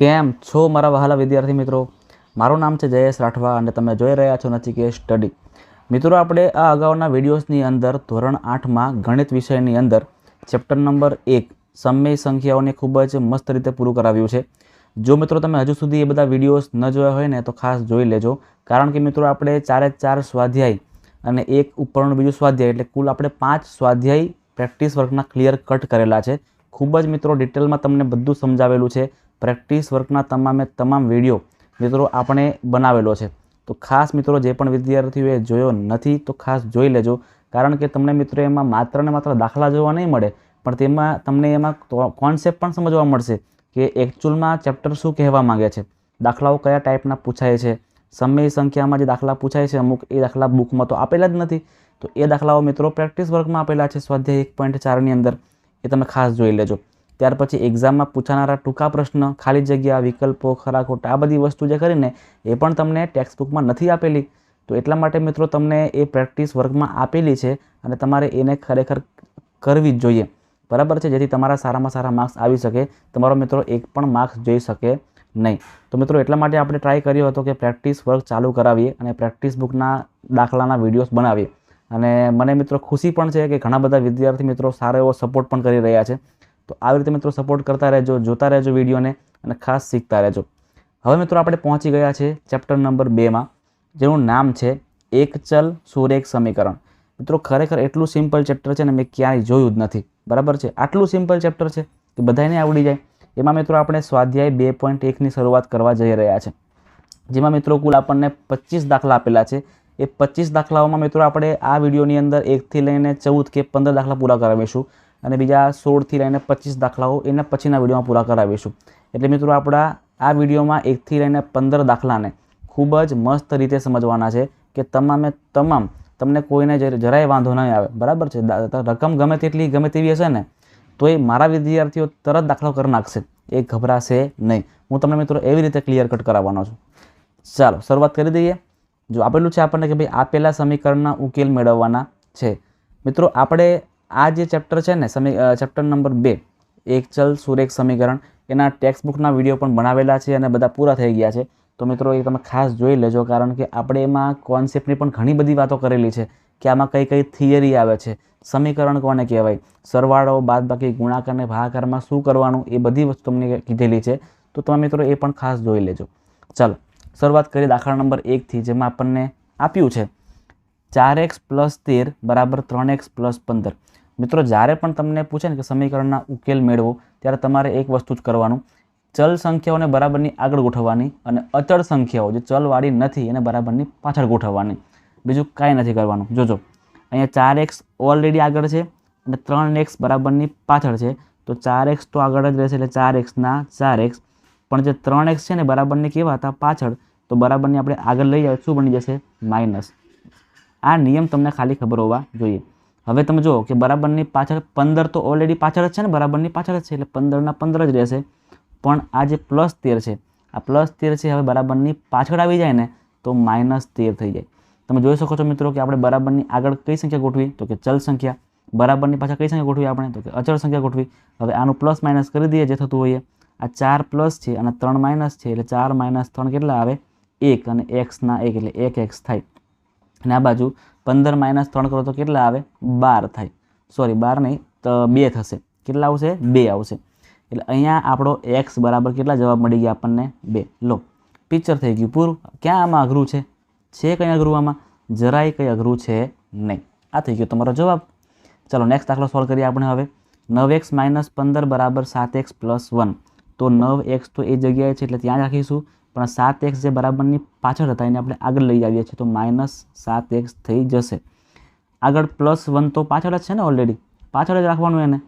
કેમ છો મારા વહાલા વિદ્યાર્થી મિત્રો? મારું નામ છે જયેશ રાઠવા અને તમે જોઈ રહ્યા છો નચિકેશ સ્ટડી. મિત્રો, આપણે આ અગાઉના વિડીયોઝની અંદર ધોરણ આઠમાં ગણિત વિષયની અંદર ચેપ્ટર નંબર એક સમય સંખ્યાઓને ખૂબ જ મસ્ત રીતે પૂરું કરાવ્યું છે. જો મિત્રો, તમે હજુ સુધી એ બધા વિડીયોઝ ન જોયા હોય ને, તો ખાસ જોઈ લેજો. કારણ કે મિત્રો, આપણે ચારે ચાર સ્વાધ્યાય અને એક ઉપરનું બીજું સ્વાધ્યાય, એટલે કુલ આપણે પાંચ સ્વાધ્યાય પ્રેક્ટિસ વર્કના ક્લિયર કટ કરેલા છે. ખૂબ જ મિત્રો, ડિટેલમાં તમને બધું સમજાવેલું છે. પ્રેક્ટિસ વર્કના તમામે તમામ વીડિયો મિત્રો આપણે બનાવેલો છે. તો ખાસ મિત્રો જે પણ વિદ્યાર્થીઓએ જોયો નથી તો ખાસ જોઈ લેજો. કારણ કે તમને મિત્રો એમાં માત્ર ને માત્ર દાખલા જોવા નહીં મળે, પણ તેમાં તમને એમાં કોન્સેપ્ટ પણ સમજવા મળશે કે એકચ્યુઅલમાં ચેપ્ટર શું કહેવા માંગે છે. દાખલાઓ કયા ટાઈપના પૂછાય છે. સમય સંખ્યામાં જે દાખલા પૂછાય છે, અમુક એ દાખલા બુકમાં તો આપેલા જ નથી. તો એ દાખલાઓ મિત્રો પ્રેક્ટિસ વર્કમાં આપેલા છે સ્વાધ્યાય એક પોઈન્ટ ચારની અંદર. એ તમે ખાસ જોઈ લેજો. ત્યાર પછી એક્ઝામમાં પૂછાનારા ટૂંકા પ્રશ્ન, ખાલી જગ્યા, વિકલ્પો, ખરા ખોટા, આ બધી વસ્તુ જે કરીને એ પણ તમને ટેક્સ્ટ બુકમાં નથી આપેલી. તો એટલા માટે મિત્રો તમને એ પ્રેક્ટિસ વર્કમાં આપેલી છે અને તમારે એને ખરેખર કરવી જ જોઈએ. બરાબર છે? જેથી તમારા સારામાં સારા માર્ક્સ આવી શકે. તમારો મિત્રો એક પણ માર્ક્સ જોઈ શકે નહીં. તો મિત્રો એટલા માટે આપણે ટ્રાય કર્યો હતો કે પ્રેક્ટિસ વર્ક ચાલુ કરાવીએ અને પ્રેક્ટિસ બુકના દાખલાના વિડીયોઝ બનાવીએ. અને મને મિત્રો ખુશી પણ છે કે ઘણા બધા વિદ્યાર્થી મિત્રો સારો એવો સપોર્ટ પણ કરી રહ્યા છે. તો આવી રીતે મિત્રો સપોર્ટ કરતા રહેજો, જોતા રહેજો વિડીયોને અને ખાસ શીખતા રહેજો. હવે મિત્રો આપણે પહોંચી ગયા છે ચેપ્ટર નંબર બેમાં જેનું નામ છે એક ચલ સુરેખ સમીકરણ. મિત્રો ખરેખર એટલું સિમ્પલ ચેપ્ટર છે ને મેં ક્યાંય જોયું જ નથી. બરાબર છે? આટલું સિમ્પલ ચેપ્ટર છે કે બધાને આવડી જાય. એમાં મિત્રો આપણે સ્વાધ્યાય બે પોઈન્ટ એકની શરૂઆત કરવા જઈ રહ્યા છે. જેમાં મિત્રો કુલ આપણને પચીસ દાખલા આપેલા છે. એ પચીસ દાખલાઓમાં મિત્રો આપણે આ વિડીયોની અંદર એકથી લઈને ચૌદ કે પંદર દાખલા પૂરા કરાવીશું. અને બીજા સોળથી લઈને પચીસ દાખલાઓ એના પછીના વિડીયોમાં પૂરા કરાવીશું. એટલે મિત્રો આપણા આ વિડીયોમાં એકથી લઈને પંદર દાખલાને ખૂબ જ મસ્ત રીતે સમજવાના છે કે તમામે તમામ, તમને કોઈને જરાય વાંધો નહીં આવે. બરાબર છે? રકમ ગમે તેટલી ગમે તેવી હશે ને તો એ મારા વિદ્યાર્થીઓ તરત દાખલો કરી નાખશે. એ ગભરાશે નહીં. હું તમને મિત્રો એવી રીતે ક્લિયર કટ કરાવવાનો છું. ચાલો, શરૂઆત કરી દઈએ. જો આપેલું છે આપણને કે ભાઈ આપેલા સમીકરણના ઉકેલ મેળવવાના છે. મિત્રો, આપણે આ જે ચેપ્ટર છે ને, સમી ચેપ્ટર નંબર બે, એક ચલ સુરેખ સમીકરણ, એના ટેક્સ્ટ બુકના વીડિયો પણ બનાવેલા છે અને બધા પૂરા થઈ ગયા છે. તો મિત્રો, એ તમે ખાસ જોઈ લેજો, કારણ કે આપણે એમાં કોન્સેપ્ટની પણ ઘણી બધી વાતો કરેલી છે કે આમાં કઈ કઈ થિયરી આવે છે. સમીકરણ કોને કહેવાય? સરવાળો, બાદબાકી, ગુણાકાર અને ભાગાકારમાં શું કરવાનું? એ બધી વસ્તુ તમને કીધેલી છે. તો તમે મિત્રો, એ પણ ખાસ જોઈ લેજો. ચાલો, શરૂઆત કરીએ દાખલા નંબર એકથી જેમાં આપણને આપ્યું છે. ચાર એક્સ પ્લસ તેર બરાબર ત્રણ એક્સ પ્લસ પંદર. મિત્રો, જ્યારે પણ તમને પૂછે ને કે સમીકરણના ઉકેલ મેળવો, ત્યારે તમારે એક વસ્તુ જ કરવાનું. ચલ સંખ્યાઓને બરાબરની આગળ ગોઠવવાની અને અચળ સંખ્યાઓ જે ચલવાળી નથી, એને બરાબરની પાછળ ગોઠવવાની. બીજું કાંઈ નથી કરવાનું. જોજો, અહીંયા ચાર એક્સ ઓલરેડી આગળ છે અને ત્રણ એક્સ બરાબરની પાછળ છે. તો ચાર એક્સ તો આગળ જ રહેશે એટલે ચાર એક્સના ચાર એક્સ. પણ જે ત્રણ એક્સ છે ને બરાબરની કેવા હતા? પાછળ. તો બરાબરની આપણે આગળ લઈ આવે શું બની જશે? માઇનસ. આ નિયમ તમને ખાલી ખબર હોવા જોઈએ. હવે તમે જુઓ કે બરાબરની પાછળ પંદર તો ઓલરેડી પાછળ જ છે ને, બરાબરની પાછળ જ છે, એટલે પંદરના પંદર જ રહેશે. પણ આ જે પ્લસ તેર છે, આ પ્લસ તેર છે, હવે બરાબરની પાછળ આવી જાય ને, તો માઇનસ તેર થઈ જાય. તમે જોઈ શકો છો મિત્રો કે આપણે બરાબરની આગળ કઈ સંખ્યા ગોઠવી? તો કે ચલ સંખ્યા. બરાબરની પાછળ કઈ સંખ્યા ગોઠવી આપણે? તો કે અચળ સંખ્યા ગોઠવી. હવે આનું પ્લસ માઇનસ કરી દઈએ જે થતું હોઈએ. આ ચાર પ્લસ છે અને ત્રણ માઇનસ છે, એટલે ચાર માઇનસ ત્રણ કેટલા આવે? એક. અને એક્સના એક, એટલે એક એક્સ થાય. અને આ બાજુ પંદર માઇનસ ત્રણ કરો તો કેટલા આવે? બાર થાય. સોરી બાર નહીં, તો બે થશે. કેટલા આવશે? બે આવશે. એટલે અહીંયા આપણો એક્સ બરાબર કેટલા જવાબ મળી ગયા આપણને? બે. લો, પિક્ચર થઈ ગયું પૂરું. ક્યાં આમાં અઘરું છે? છે કંઈ અઘરું આમાં? જરાય કંઈ અઘરું છે નહીં. આ થઈ ગયો તમારો જવાબ. ચાલો નેક્સ્ટ દાખલો સોલ્વ કરીએ આપણે હવે. નવ એક્સ માઇનસ પંદર બરાબર સાત એક્સ પ્લસ વન. તો નવ એક્સ તો એ જગ્યાએ છે, એટલે ત્યાં જ રાખીશું. પણ સાત એક્સ જે બરાબરની પાછળ હતા, એને આપણે આગળ લઈ આવીએ છીએ, તો માઇનસ સાત એક્સ થઈ જશે. આગળ પ્લસ વન તો પાછળ જ છે ને ઓલરેડી પાછળ જ રાખવાનું એને.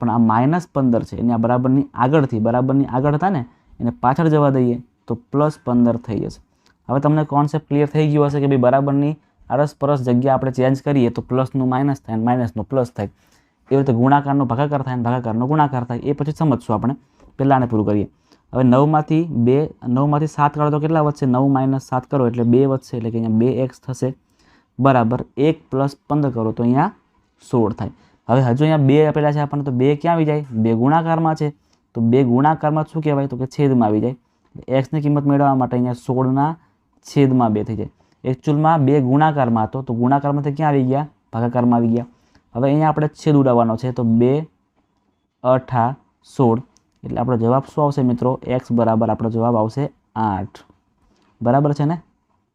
પણ આ માઇનસ પંદર છે, એને આ બરાબરની આગળથી, બરાબરની આગળ હતા ને, એને પાછળ જવા દઈએ, તો પ્લસ પંદર થઈ જશે. હવે તમને કોન્સેપ્ટ ક્લિયર થઈ ગયો હશે કે ભાઈ બરાબરની અરસપરસ જગ્યા આપણે ચેન્જ કરીએ, તો પ્લસનું માઇનસ થાય અને માઇનસનું પ્લસ થાય. એવી રીતે ગુણાકારનો ભાગાકાર થાય અને ભાગાકારનો ગુણાકાર થાય, એ પછી સમજશું આપણે. પહેલાં આને પૂરું કરીએ. હવે નવમાંથી બે, નવમાંથી સાત કાઢો તો કેટલા વધશે? નવ માઇનસ સાત કરો એટલે બે વધશે એટલે કે અહીંયા બે એક્સ થશે. બરાબર, એક પ્લસ પંદર કરો તો અહીંયા સોળ થાય. હવે હજુ અહીંયા બે આપેલા છે આપણને તો બે ક્યાં આવી જાય? બે ગુણાકારમાં છે. તો બે ગુણાકારમાં શું કહેવાય? તો કે છેદમાં આવી જાય. એક્સની કિંમત મેળવવા માટે અહીંયા સોળના છેદમાં બે થઈ જાય. એકચ્યુઅલમાં બે ગુણાકારમાં હતો, તો ગુણાકારમાંથી ક્યાં આવી ગયા? ભાગાકારમાં આવી ગયા. હવે અહીંયા આપણે છેદ ઉડાવવાનો છે, તો બે અઠા સોળ. એટલે આપણો જવાબ શું આવશે મિત્રો? એક્સ બરાબર આપણો જવાબ આવશે આઠ. બરાબર છે ને?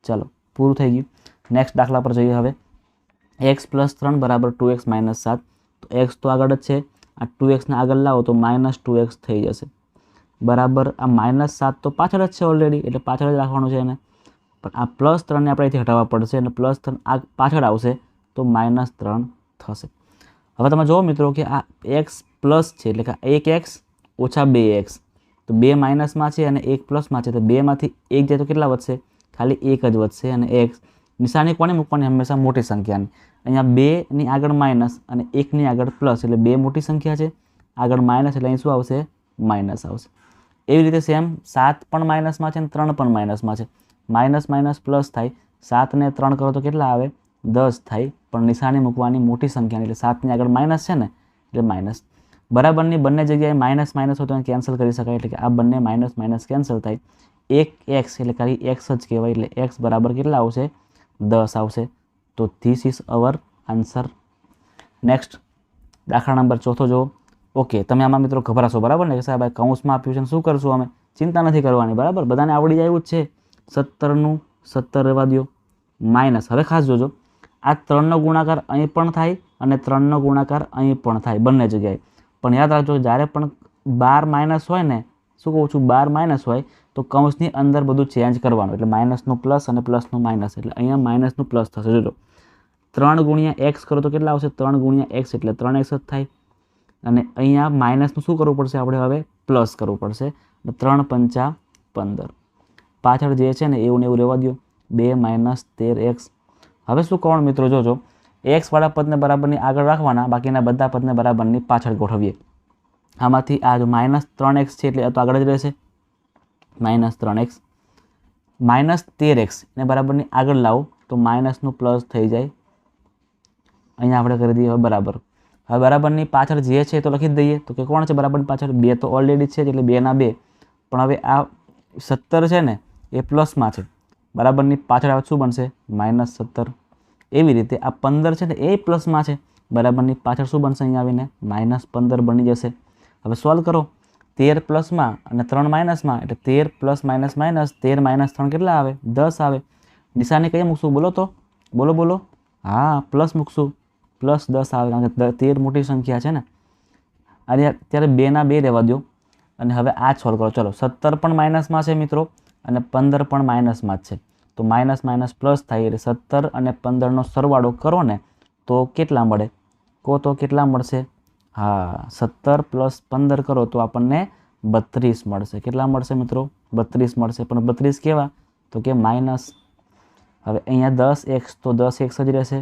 ચાલો, પૂરું થઈ ગયું. નેક્સ્ટ દાખલા પર જઈએ હવે. એક્સ પ્લસ ત્રણ બરાબર ટુ એક્સ માઇનસ સાત. તો એક્સ તો આગળ જ છે. આ ટુ એક્સને આગળ લાવો તો માઇનસ ટુ એક્સ થઈ જશે. બરાબર, આ માઇનસ સાત તો પાછળ જ છે ઓલરેડી એટલે પાછળ જ રાખવાનું છે એને. પણ આ પ્લસ ત્રણને આપણે અહીંથી હટાવવા પડશે અને પ્લસ ત્રણ આ પાછળ આવશે તો માઇનસ ત્રણ થશે. હવે તમે જુઓ મિત્રો કે આ એક્સ પ્લસ છે, એટલે કે એક એક્સ ઓછા બે એક્સ. તો બે માઇનસમાં છે અને એક પ્લસમાં છે. તો બેમાંથી એક જાય તો કેટલા વધશે? ખાલી એક જ વધશે અને એક્સ. નિશાની કોને મૂકવાની? હંમેશા મોટી સંખ્યાની. અહીંયા બેની આગળ માઇનસ અને એકની આગળ પ્લસ એટલે બે મોટી સંખ્યા છે. આગળ માઇનસ એટલે અહીં શું આવશે? માઇનસ આવશે. એવી રીતે સેમ સાત પણ માઇનસમાં છે અને ત્રણ પણ માઇનસમાં છે. માઇનસ માઇનસ પ્લસ થાય. સાતને ત્રણ કરો તો કેટલા આવે? દસ થાય. પણ નિશાની મૂકવાની મોટી સંખ્યાની એટલે સાતની આગળ માઇનસ છે ને? એટલે માઇનસ બરાબરની બંને જગ્યાએ માઇનસ માઇનસ હોય તો કેન્સલ કરી શકાય. એટલે કે આ બંને માઇનસ માઇનસ કેન્સલ થાય. એક એક્સ એટલે ખાલી એક્સ જ કહેવાય. એટલે એક્સ બરાબર કેટલા આવશે? દસ આવશે. તો this is our answer next દાખલા નંબર ચોથો જુઓ. ઓકે તમે આમાં મિત્રો ગભરાશો. બરાબર ને? કે સાહેબ કૌંસમાં આપ્યું છે શું કરશું અમે? ચિંતા નથી કરવાની. બરાબર? બધાને આવડી જાય એવું જ છે. સત્તરનું સત્તર રહેવા દો માઇનસ હવે ખાસ જોજો. આ ત્રણનો ગુણાકાર અહીં પણ થાય અને ત્રણનો ગુણાકાર અહીં પણ થાય. બંને જગ્યાએ. પણ યાદ રાખજો, જ્યારે પણ બાર માઇનસ હોય ને, શું કહું છું, બાર માઇનસ હોય, તો કૌંસની અંદર બધું ચેન્જ કરવાનું. એટલે માઇનસનું પ્લસ અને પ્લસનું માઇનસ એટલે અહીંયા માઇનસનું પ્લસ થશે. જોજો. ત્રણ ગુણ્યા એક્સ કરો તો કેટલા આવશે? ત્રણ ગુણ્યા એક્સ એટલે ત્રણ એક્સ જ થાય. અને અહીંયા માઇનસનું શું કરવું પડશે? આપણે હવે પ્લસ કરવું પડશે. ત્રણ પંચા પંદર. પાછળ જે છે ને, એવું ને એવું રહેવા દો બે માઇનસ તેર એક્સ હવે શું કોણ મિત્રો? જોજો. એક્સવાળા પદને બરાબરની આગળ રાખવાના, બાકીના બધા પદને બરાબરની પાછળ ગોઠવીએ. આમાંથી આ માઇનસ ત્રણ એક્સ છે એટલે તો આગળ જ રહેશે. માઇનસ ત્રણ એક્સ માઇનસ તેર એક્સ એને બરાબરની આગળ લાવો, તો માઇનસનું પ્લસ થઈ જાય. અહીંયા આપણે કરી દઈએ હવે બરાબર. હવે બરાબરની પાછળ જે છે તો લખી દઈએ. તો કે કોણ છે બરાબરની પાછળ? બે તો ઓલરેડી છે, એટલે બેના બે. પણ હવે આ સત્તર છે ને, એ પ્લસમાં છે. બરાબરની પાછળ આવે શું બનશે? માઇનસ સત્તર. એવી રીતે આ પંદર છે ને એ પ્લસમાં છે. બરાબરની પાછળ શું બનશે અહીંયા આવીને? માઇનસ પંદર બની જશે. હવે સોલ્વ કરો. તેર પ્લસમાં અને ત્રણ માઇનસમાં, એટલે તેર પ્લસ માઇનસ માઇનસ, તેર માઇનસ ત્રણ કેટલા આવે? દસ આવે. નિશાની કઈ મૂકશું? બોલો તો. બોલો બોલો. હા, પ્લસ મૂકશું. પ્લસ દસ આવે, કારણ કે તેર મોટી સંખ્યા છે ને. અને અત્યારે બેના બે રહેવા દો અને હવે આ જ સોલ્વ કરો. ચલો, સત્તર પણ માઇનસમાં છે મિત્રો, અને પંદર પણ માઇનસમાં જ છે. તો માઇનસ માઇનસ પ્લસ થાય એટલે સત્તર અને પંદરનો સરવાળો કરો ને, તો કેટલા મળે? કહો તો કેટલા મળશે? હા, સત્તર પ્લસ પંદર કરો તો આપણને બત્રીસ મળશે. કેટલા મળશે મિત્રો? બત્રીસ મળશે. પણ બત્રીસ કેવા? તો કે માઇનસ. હવે અહીંયા દસ એક્સ તો દસ એક્સ જ રહેશે.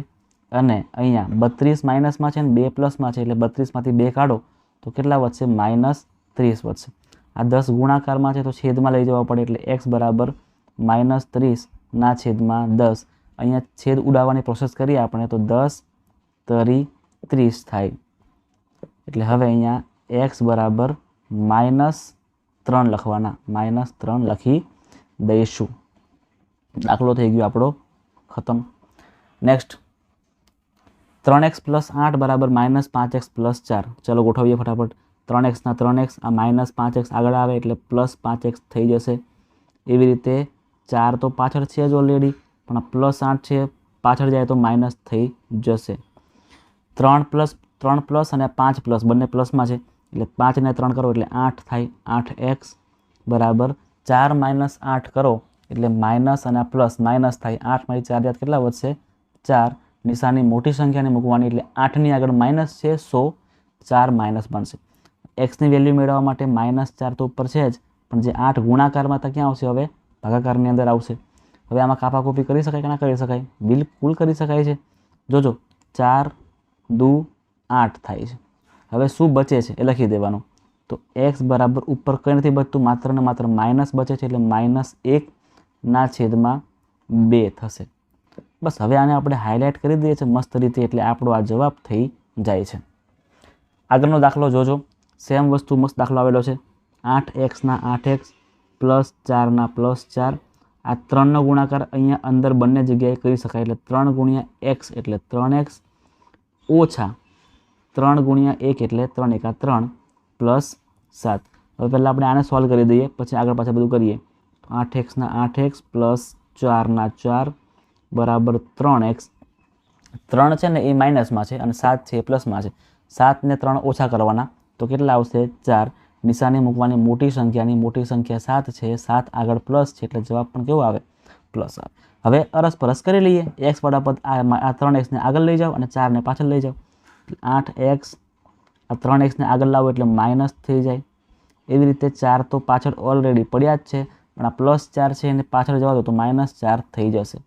અને અહીંયા બત્રીસ માઇનસમાં છે ને બે પ્લસમાં છે એટલે બત્રીસમાંથી બે કાઢો, તો કેટલા વધશે? માઇનસ ત્રીસ વધશે. આ દસ ગુણાકારમાં છે તો છેદમાં લઈ જવા પડે એટલે એક્સ બરાબર માઇનસ ત્રીસના છેદમાં દસ. અહીંયા છેદ ઉડાવવાની પ્રોસેસ કરીએ આપણે તો દસ તરી ત્રીસ થાય. એટલે હવે અહીંયા એક્સ બરાબર માઇનસ ત્રણ લખવાના. માઇનસ ત્રણ લખી દઈશું. દાખલો થઈ ગયો આપણો ખતમ. નેક્સ્ટ ત્રણ એક્સ પ્લસ આઠ બરાબર માઇનસ પાંચ એક્સ પ્લસ ચાર. ચલો ગોઠવીએ ફટાફટ. ત્રણ એક્સના ત્રણ એક્સ, આ માઇનસ પાંચ એક્સ આગળ આવે એટલે પ્લસ પાંચ એક્સ થઈ જશે. એવી રીતે ચાર તો પાછળ છે જ ઓલરેડી પણ પ્લસ આઠ છે, પાછળ જાય તો માઇનસ થઈ જશે. ત્રણ પ્લસ ત્રણ પ્લસ અને પાંચ પ્લસ બંને પ્લસમાં છે. એટલે પાંચ ને ત્રણ કરો એટલે આઠ થાય, આઠ એક્સ બરાબર ચાર માઇનસ આઠ કરો એટલે માઇનસ અને પ્લસ માઇનસ થાય. આઠમાંથી ચાર યાદ કેટલા વધશે? ચાર. નિશાની મોટી સંખ્યાને મૂકવાની એટલે આઠની આગળ માઇનસ છે, સો ચાર માઇનસ બનશે. એક્સની વેલ્યુ મેળવવા માટે માઇનસ ચાર તો ઉપર છે જ, પણ જે આઠ ગુણાકારમાં તો ક્યાં આવશે હવે? ભાગાકારની અંદર આવશે. હવે આમાં કાપાકોપી કરી શકાય કે ના કરી શકાય? બિલકુલ કરી શકાય છે. જોજો, ચાર, દુ, આઠ થાય છે. હવે શું બચે છે એ લખી દેવાનું. તો એક્સ બરાબર ઉપર કંઈ નથી બચતું? માત્ર ને માત્ર માઇનસ બચે છે એટલે માઇનસ એકના છેદમાં બે થશે. બસ હવે આને આપણે હાઇલાઇટ કરી દઈએ છીએ મસ્ત રીતે એટલે આપણો આ જવાબ થઈ જાય છે. આગળનો દાખલો જોજો. સેમ વસ્તુ મસ્ત દાખલો આવેલો છે. આઠ એક્સના આઠ એક્સ પ્લસ ચારના પ્લસ ચાર. આ ત્રણનો ગુણાકાર અહીંયા અંદર બંને જગ્યાએ કરી શકાય એટલે ત્રણ ગુણ્યા એક્સ એટલે ત્રણ એક્સ. ઓછા ત્રણ ગુણ્યા એક એટલે ત્રણ એકા ત્રણ પ્લસ સાત. હવે પહેલાં આપણે આને સોલ્વ કરી દઈએ, પછી આગળ પાછળ બધું કરીએ. આઠ એક્સના આઠ એક્સ પ્લસ ચારના ચાર બરાબર ત્રણ એક્સ. ત્રણ છે ને એ માઇનસમાં છે અને સાત છે એ પ્લસમાં છે. સાત ને ત્રણ ઓછા કરવાના. તો કેટલા આવશે? ચાર. નિશાની મૂકવાની મોટી સંખ્યાની મોટી સંખ્યા સાત છે, સાત આગળ પ્લસ છે એટલે જવાબ પણ કેવો આવે? પ્લસ આવે. હવે અરસપરસ કરી લઈએ. એક્સ વાળા પદ આ ત્રણ એક્સને આગળ લઈ જાઓ અને ચારને પાછળ લઈ જાઓ. આઠ એક્સ આ ત્રણ એક્સને આગળ લાવો એટલે માઇનસ થઈ જાય. એવી રીતે ચાર તો પાછળ ઓલરેડી પડ્યા જ છે, પણ આ પ્લસ ચાર છે એને પાછળ જવા દો તો માઇનસ ચાર થઈ જશે.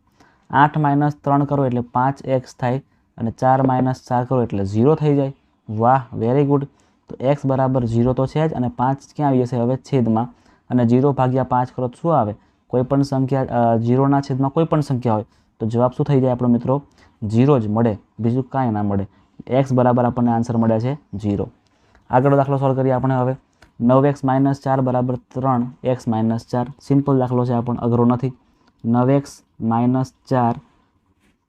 આઠ માઇનસ ત્રણ કરો એટલે પાંચ એક્સ થાય અને ચાર માઇનસ ચાર કરો એટલે ઝીરો થઈ જાય. વાહ વેરી ગુડ તો એક્સ બરાબર ઝીરો તો છે જ અને પાંચ ક્યાં આવી જશે? હવે છેદમાં. અને ઝીરો ભાગ્યા પાંચ કરો શું આવે? કોઈપણ સંખ્યા ઝીરોના છેદમાં કોઈપણ સંખ્યા હોય. તો જવાબ શું થઈ જાય આપણો મિત્રો? ઝીરો જ મળે. બીજું કાંઈ ના મળે. એક્સ બરાબર આપણને આન્સર મળે છે ઝીરો. આગળ દાખલો સોલ્વ કરીએ આપણે હવે. નવ એક્સ માઇનસ ચાર બરાબર ત્રણ એક્સ માઇનસ ચાર. સિમ્પલ દાખલો છે આપણને અઘરો નથી. નવ એક્સ માઇનસ ચાર.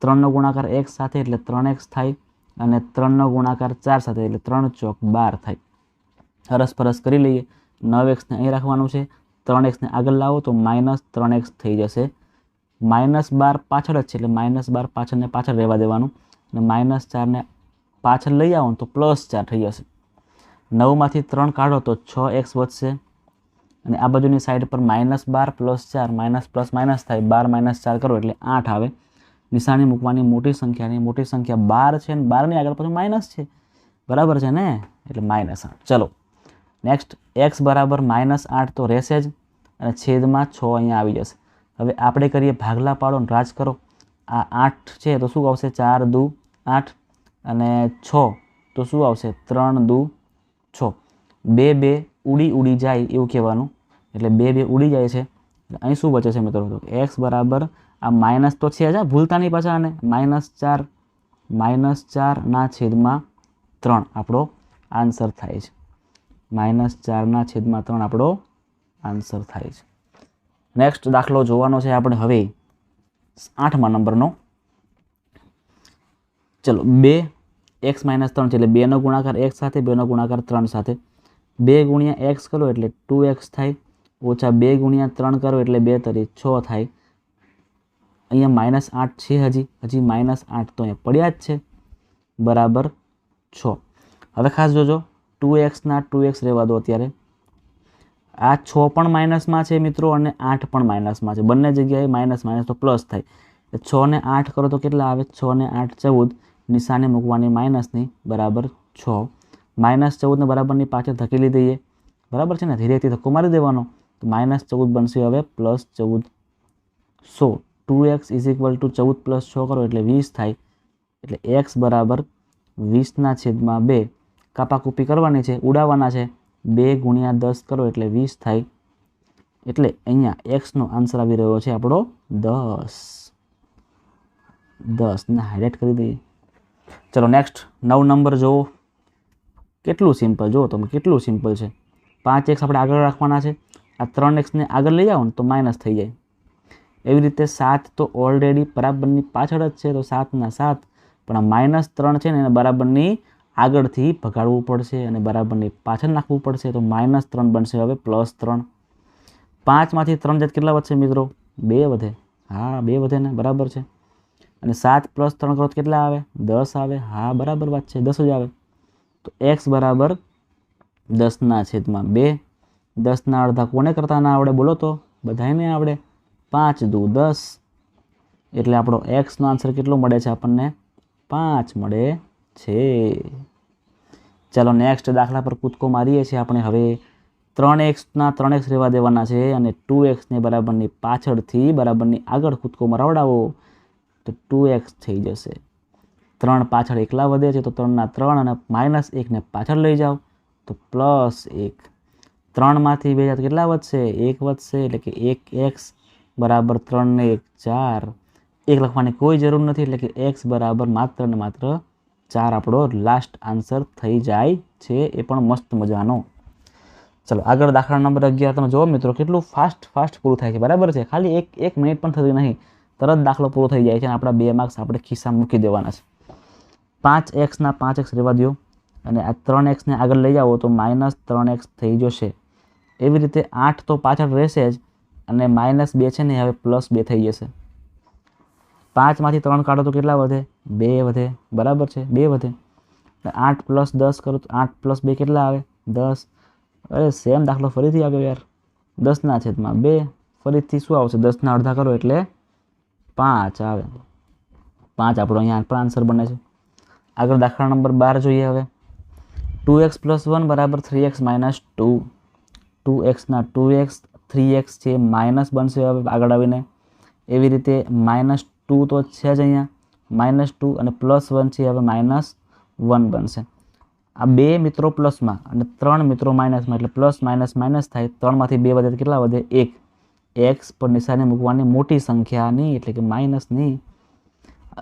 ત્રણનો ગુણાકાર એક્સ સાથે એટલે ત્રણ એક્સ થાય. અને ત્રણનો ગુણાકાર ચાર સાથે એટલે ત્રણ ચોક બાર થાય. હરસપરસ કરી લઈએ. નવ એક્સને અહીં રાખવાનું છે. ત્રણ એક્સને આગળ લાવો તો માઇનસ ત્રણ એક્સ થઈ જશે. માઇનસ બાર પાછળ જ છે એટલે માઇનસ બાર પાછળને પાછળ રહેવા દેવાનું. અને માઇનસ ચારને પાછળ લઈ આવો તો પ્લસ ચાર થઈ જશે. નવમાંથી ત્રણ કાઢો તો છ એક્સ વધશે. અને આ બાજુની સાઈડ પર માઇનસ બાર પ્લસ ચાર માઇનસ પ્લસ માઇનસ થાય. બાર માઇનસ ચાર કરો એટલે આઠ આવે. નિશાની મૂકવાની મોટી સંખ્યાની મોટી સંખ્યા બાર છે અને બારની આગળ પછી માઇનસ છે. બરાબર છે ને? એટલે માઇનસ આઠ. ચલો નેક્સ્ટ એક્સ બરાબર માઇનસ આઠ તો રહેશે જ અને છેદમાં છ અહીંયા આવી જશે. હવે આપણે કરીએ ભાગલા પાડો અને રાજ કરો. આ આઠ છે તો શું આવશે? ચાર દુ આઠ અને છ તો શું આવશે? ત્રણ દુ છ. બે બે ઉડી ઉડી જાય એવું કહેવાનું. એટલે બે બે ઉડી જાય છે. અહીં શું બચે છે મિત્રો? તો એક્સ બરાબર આ માઇનસ તો છે જ ભૂલતા નહીં પાછા આને. માઇનસ ચાર, માઇનસ ચારના છેદમાં ત્રણ આપણો આન્સર થાય છે. માઇનસ ચારના છેદમાં ત્રણ આપણો આન્સર થાય છે. નેક્સ્ટ દાખલો જોવાનો છે આપણે હવે આઠમા નંબરનો. ચલો, બે એક્સ માઇનસ ત્રણ છે એટલે બેનો ગુણાકાર એક સાથે, બેનો ગુણાકાર ત્રણ સાથે. બે ગુણ્યા એક્સ કરો એટલે ટુ એક્સ થાય. ઓછા બે ગુણ્યા ત્રણ કરો એટલે બે તરી છ થાય. અહીંયા માઇનસ આઠ છે હજી હજી માઇનસ આઠ તો અહીંયા પડ્યા જ છે. બરાબર છ. હવે ખાસ જોજો ટુ એક્સના ટુ એક્સ રહેવા દો અત્યારે. આ છ પણ માઇનસમાં છે મિત્રો અને આઠ પણ માઇનસમાં છે. બંને જગ્યાએ માઇનસ માઇનસ તો પ્લસ થાય. છ ને આઠ કરો તો કેટલા આવે? છ ને આઠ ચૌદ. નિશાને મૂકવાની માઇનસની બરાબર છ. માઇનસ ચૌદને બરાબરની પાછળ ધકેલી દઈએ. બરાબર છે ને? ધીરેથી ધક્કો મારી દેવાનો. તો માઇનસ ચૌદ બનશે હવે પ્લસ ચૌદ સો. Two x is equal to ચૌદ પ્લસ છ કરો એટલે વીસ થાય. એટલે એક્સ બરાબર વીસના છેદમાં બે. કાપાકૂપી કરવાની છે ઉડાવવાના છે. બે ગુણ્યા દસ કરો એટલે વીસ થાય. એટલે અહીંયા એક્સનો આન્સર આવી રહ્યો છે આપણો દસ. દસને હાઇલાઇટ કરી દઈએ. ચલો નેક્સ્ટ નવ નંબર જુઓ કેટલું સિમ્પલ જુઓ તમે, કેટલું સિમ્પલ છે? પાંચ એક્સ આપણે આગળ રાખવાના છે. આ ત્રણ એક્સને આગળ લઈ આવો ને તો માઇનસ થઈ જાય. એવી રીતે સાત તો ઓલરેડી બરાબરની પાછળ જ છે, તો સાતના સાત. પણ આ માઇનસ ત્રણ છે ને, એને બરાબરની આગળથી ભગાડવું પડશે અને બરાબરની પાછળ નાખવું પડશે, તો માઇનસ ત્રણ બનશે હવે પ્લસ ત્રણ. પાંચમાંથી ત્રણ જાત કેટલા વધશે મિત્રો? બે વધે. હા, બે વધે ને, બરાબર છે. અને સાત પ્લસ ત્રણ કરો તો કેટલા આવે? દસ આવે. હા, બરાબર વાત છે, દસ જ આવે. તો એક્સ બરાબર દસના છેદમાં બે. દસના અડધા કોને કરતા ના આવડે બોલો તો? બધાને આવડે. પાંચ દુ દસ. એટલે આપણો એક્સનો આન્સર કેટલો મળે છે આપણને? પાંચ મળે છે. ચાલો નેક્સ્ટ દાખલા પર કૂદકો મારીએ છીએ આપણે હવે. ત્રણ એક્સના ત્રણ એક્સ રહેવા દેવાના છે અને ટુ એક્સને બરાબરની પાછળથી બરાબરની આગળ કૂદકો મરાવડાવો. તો ટુ એક્સ થઈ જશે. ત્રણ પાછળ એકલા વધે છે તો ત્રણના ત્રણ અને માઇનસ એકને પાછળ લઈ જાઓ. તો પ્લસ એક. ત્રણમાંથી બે જાત કેટલા વધશે? એક વધશે એટલે કે એક એક્સ બરાબર ત્રણને એક ચાર. એક લખવાની કોઈ જરૂર નથી એટલે કે એક્સ બરાબર માત્ર ને માત્ર ચાર આપણો લાસ્ટ આન્સર થઈ જાય છે. એ પણ મસ્ત મજાનો. ચલો, આગળ દાખલા નંબર અગિયાર તમે જુઓ મિત્રો, કેટલું ફાસ્ટ ફાસ્ટ પૂરું થાય છે. બરાબર છે? ખાલી એક એક મિનિટ પણ થતી નહીં. તરત દાખલો પૂરો થઈ જાય છે અને આપણા બે માર્ક્સ આપણે ખિસ્સા મૂકી દેવાના છે. પાંચ એક્સના પાંચ એક્સ રહેવા દો અને આ ત્રણ એક્સને આગળ લઈ જાઓ તો માઇનસ ત્રણ એક્સ થઈ જશે. એવી રીતે આઠ તો પાછળ રહેશે જ. અને માઇનસ બે છે ને, હવે પ્લસ બે થઈ જશે. પાંચમાંથી ત્રણ કાઢો તો કેટલા વધે? બે વધે. બરાબર છે? બે વધે. આઠ પ્લસ દસ કરો તો આઠ પ્લસ બે કેટલા આવે? દસ. અરે સેમ દાખલો ફરીથી આવ્યો યાર. દસના છેદમાં બે. ફરીથી શું આવશે? દસના અડધા કરો એટલે પાંચ આવે. પાંચ આપણો અહીંયા પણ આન્સર બને છે. આગળ દાખલા નંબર બાર જોઈએ હવે. ટુ એક્સ પ્લસ વન બરાબર three x minus two. Two એક્સના two x three x છે માઇનસ બનશે હવે આગળ આવીને. એવી રીતે માઇનસ ટુ તો છે જ અહીંયા. માઇનસ ટુ અને પ્લસ વન છે, હવે માઇનસ વન બનશે. આ બે મિત્રો પ્લસમાં અને ત્રણ મિત્રો માઇનસમાં એટલે પ્લસ માઇનસ માઇનસ થાય, ત્રણમાંથી બે વધે કેટલા વધે? એક. એક્સ પર નિશાની મૂકવાની મોટી સંખ્યાની, એટલે કે માઇનસની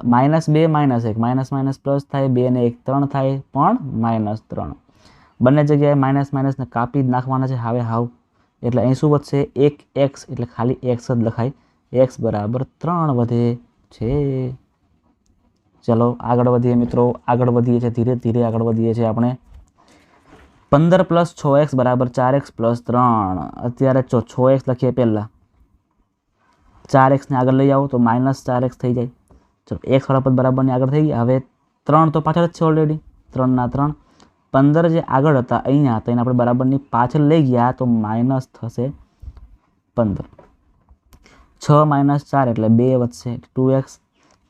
માઇનસ બે માઇનસ એક. માઇનસ માઇનસ પ્લસ થાય, બે અને એક, ત્રણ થાય, પણ માઇનસ ત્રણ. બંને જગ્યાએ માઇનસ માઇનસને કાપી જ નાખવાના છે. હવે હાવ એટલે અહીં શું વધશે? એક એક્સ એટલે ખાલી એક્સ જ લખાય. એક્સ બરાબર ત્રણ વધે છે. ચલો, આગળ વધીએ મિત્રો. આગળ વધીએ છીએ, ધીરે ધીરે આગળ વધીએ છીએ આપણે. પંદર પ્લસ છ એક્સ બરાબર ચાર એક્સ પ્લસ ત્રણ. અત્યારે ચો છ એક્સ લખીએ પહેલાં. ચાર એક્સને આગળ લઈ આવો તો માઇનસ ચાર એક્સ થઈ જાય. ચલો એક્સ વાળા પદ બરાબરની આગળ થઈ ગઈ હવે ત્રણ તો પાછળ જ છે ઓલરેડી ત્રણના ત્રણ. પંદર જે આગળ હતા, અહીંયા હતા, એને આપણે બરાબરની પાછળ લઈ ગયા, તો માઇનસ થશે પંદર. છ માઇનસ ચાર એટલે બે વધશે, ટુ એક્સ.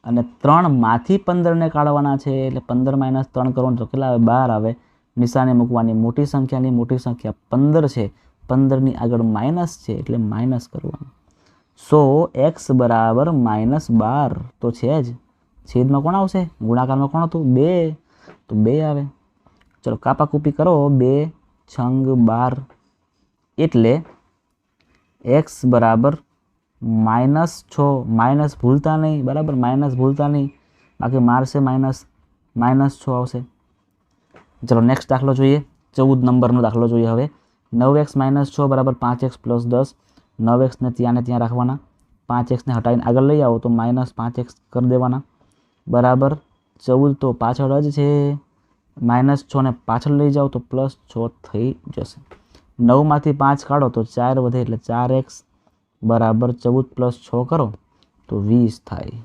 અને ત્રણમાંથી પંદરને કાઢવાના છે, એટલે પંદર માઇનસ ત્રણ કરવાનું તો કેટલા આવે? બાર આવે. નિશાને મૂકવાની મોટી સંખ્યાની, મોટી સંખ્યા પંદર છે. પંદરની આગળ માઇનસ છે, એટલે માઇનસ કરવાનું. સો, એક્સ બરાબર માઇનસ બાર, તો છે જ. છેદમાં કોણ આવશે? ગુણાકારમાં કોણ હતું? બે. તો બે આવે. ચલો કાપાકૂપી કરો. બે છંગ બાર. એટલે એક્સ બરાબર માઇનસ છ. માઇનસ ભૂલતા નહીં. બરાબર? માઇનસ ભૂલતા નહીં. બાકી મારશે માઇનસ. માઇનસ છ આવશે. ચલો નેક્સ્ટ દાખલો જોઈએ. ચૌદ નંબરનો દાખલો જોઈએ હવે. નવ એક્સ માઇનસ છ બરાબર પાંચ એક્સ પ્લસ દસ. નવ એક્સને ત્યાં ને ત્યાં રાખવાના. પાંચ એક્સને હટાવીને આગળ લઈ આવો તો માઇનસ પાંચ એક્સ કરી દેવાના. બરાબર? ચૌદ તો પાછળ જ છે. માઇનસ છને પાછળ લઈ જાઓ તો પ્લસ છ થઈ જશે. નવમાંથી પાંચ કાઢો તો ચાર વધે એટલે ચાર એક્સ બરાબર ચૌદ પ્લસ છ કરો તો વીસ થાય.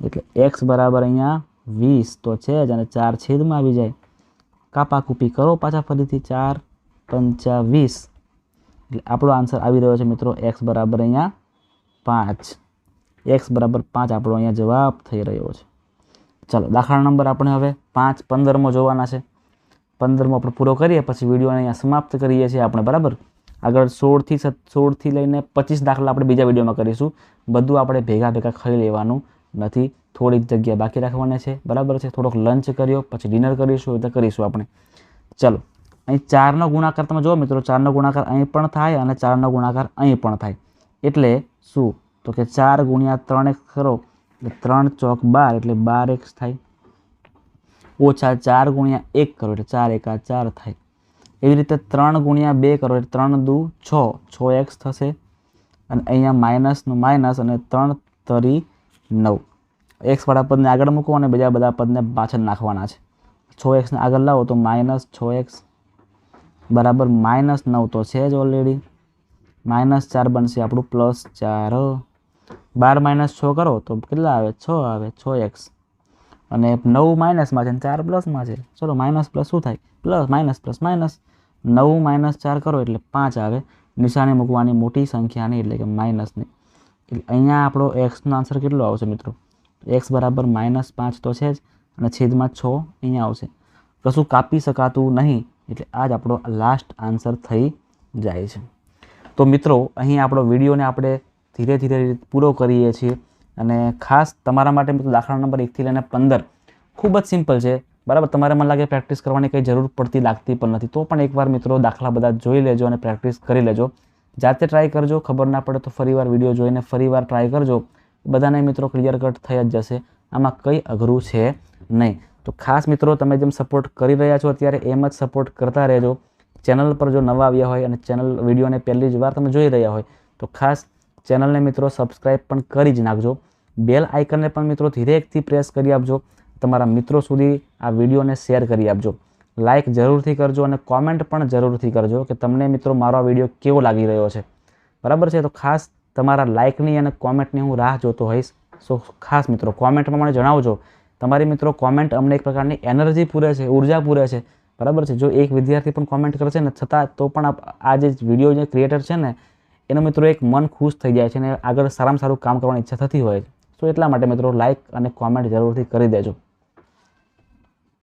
એટલે એક્સ બરાબર અહીંયા વીસ તો છે જ અને ચાર છેદમાં આવી જાય. કાપાકૂપી કરો પાછા ફરીથી ચાર પંચા વીસ. એટલે આપણો આન્સર આવી રહ્યો છે મિત્રો એક્સ બરાબર અહીંયા પાંચ. એક્સ બરાબર પાંચ આપણો અહીંયા જવાબ થઈ રહ્યો છે. ચાલો, દાખલા નંબર આપણે હવે પાંચ પંદરમો જોવાના છે. પંદરમો આપણે પૂરો કરીએ, પછી વિડીયોને અહીંયા સમાપ્ત કરીએ છીએ આપણે, બરાબર? આગળ સોળથી સોળથી લઈને પચીસ દાખલા આપણે બીજા વિડીયોમાં કરીશું. બધું આપણે ભેગા ભેગા ખાઈ લેવાનું નથી. થોડીક જગ્યા બાકી રાખવાની છે, બરાબર છે? થોડોક લંચ કર્યો, પછી ડિનર કરીશું એટલે કરીશું આપણે. ચલો, અહીં ચારનો ગુણાકાર તમે જુઓ મિત્રો, ચારનો ગુણાકાર અહીં પણ થાય અને ચારનો ગુણાકાર અહીં પણ થાય. એટલે શું? તો કે ચાર ગુણ્યા ત્રણ ખરો એટલે ત્રણ ચોક બાર એટલે બાર એક્સ થાય. ઓછા ચાર ગુણ્યા એક કરો એટલે ચાર એકા ચાર થાય. એવી રીતે ત્રણ ગુણ્યા બે કરો એટલે ત્રણ દુ છ. છ એક્સ થશે. અને અહીંયા માઇનસનું માઇનસ અને ત્રણ તરી નવ. એક્સવાળા પદને આગળ મૂકો અને બીજા બધા પદને પાછળ નાખવાના છે. છ એક્સને આગળ લાવો તો માઇનસ છ એક્સ બરાબર માઇનસ નવ તો છે જ ઓલરેડી માઇનસ ચાર બનશે આપણું પ્લસ ચાર. બાર માઇનસ છ કરો તો કેટલા આવે? છ આવે, છ એક્સ અને નવ માઇનસમાં છે અને ચાર પ્લસમાં છે. ચલો માઇનસ પ્લસ શું થાય? પ્લસ માઇનસ પ્લસ માઇનસ નવ માઇનસ ચાર કરો એટલે પાંચ આવે. નિશાની મૂકવાની મોટી સંખ્યાની એટલે કે માઇનસની એટલે અહીંયા આપણો એક્સનો આન્સર કેટલો આવશે મિત્રો? એક્સ બરાબર માઇનસ પાંચ તો છે જ. અને છેદમાં છ અહીંયા આવશે. કશું કાપી શકાતું નહીં. એટલે આ જ આપણો લાસ્ટ આન્સર થઈ જાય છે. તો મિત્રો, અહીં આપણો વિડીયોને આપણે ધીરે ધીરે પૂરો કરીએ છીએ અને ખાસ તમારા માટે મિત્રો દાખલા નંબર એકથી લઈને પંદર ખૂબ જ સિમ્પલ છે. બરાબર, તમારે મને લાગે પ્રેક્ટિસ કરવાની કંઈ જરૂર પડતી લાગતી પણ નથી. તો પણ એકવાર મિત્રો દાખલા બધા જોઈ લેજો અને પ્રેક્ટિસ કરી લેજો. જાતે ટ્રાય કરજો, ખબર ના પડે તો ફરીવાર વીડિયો જોઈને ફરીવાર ટ્રાય કરજો. બધાને મિત્રો ક્લિયર કટ થઈ જ જશે. આમાં કંઈ અઘરું છે નહીં. તો ખાસ મિત્રો તમે જેમ સપોર્ટ કરી રહ્યા છો અત્યારે એમ જ સપોર્ટ કરતા રહેજો. ચેનલ પર જો નવા આવ્યા હોય અને ચેનલ વિડીયોને પહેલી જ વાર તમે જોઈ રહ્યા હોય તો ખાસ ચેનલને મિત્રો સબસ્ક્રાઈબ પણ કરી જ નાખજો. બેલ આઇકનને પણ મિત્રો ધીરેકથી પ્રેસ કરી આપજો. તમારા મિત્રો સુધી આ વિડીયોને શેર કરી આપજો. લાઇક જરૂરથી કરજો અને કોમેન્ટ પણ જરૂરથી કરજો કે તમને મિત્રો મારો આ વીડિયો કેવો લાગી રહ્યો છે. બરાબર છે? તો ખાસ તમારા લાઇકની અને કોમેન્ટની હું રાહ જોતો હોઈશ. સો ખાસ મિત્રો કોમેન્ટમાં મને જણાવજો. તમારી મિત્રો કોમેન્ટ અમને એક પ્રકારની એનર્જી પૂરે છે, ઊર્જા પૂરે છે. બરાબર છે? જો એક વિદ્યાર્થી પણ કોમેન્ટ કરશે ને, છતાં તો પણ આ- જે વીડિયો જે ક્રિએટર છે ને એનો મિત્રો એક મન ખુશ થઈ જાય છે અને આગળ સારામાં સારું કામ કરવાની ઈચ્છા થતી હોય છે. સો એટલા માટે મિત્રો લાઇક અને કોમેન્ટ જરૂરથી કરી દેજો.